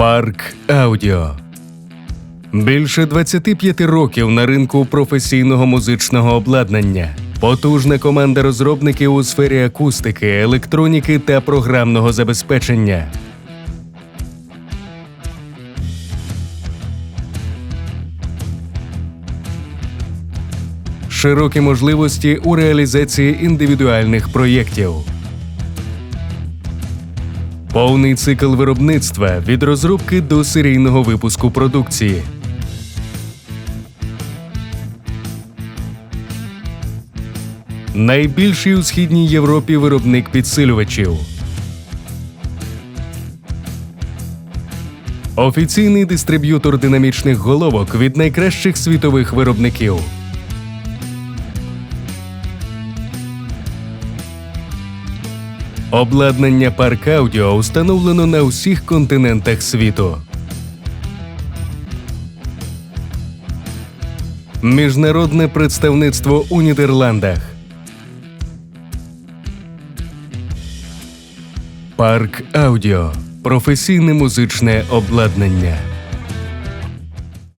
Парк Аудіо. Більше 25 років на ринку професійного музичного обладнання. Потужна команда розробників у сфері акустики, електроніки та програмного забезпечення. Широкі можливості у реалізації індивідуальних проєктів. Повний цикл виробництва від розробки до серійного випуску продукції. Найбільший у східній Європі виробник підсилювачів. Офіційний дистриб'ютор динамічних головок від найкращих світових виробників. Обладнання Парк Аудіо установлено на усіх континентах світу. Міжнародне представництво у Нідерландах. Парк Аудіо. Професійне музичне обладнання.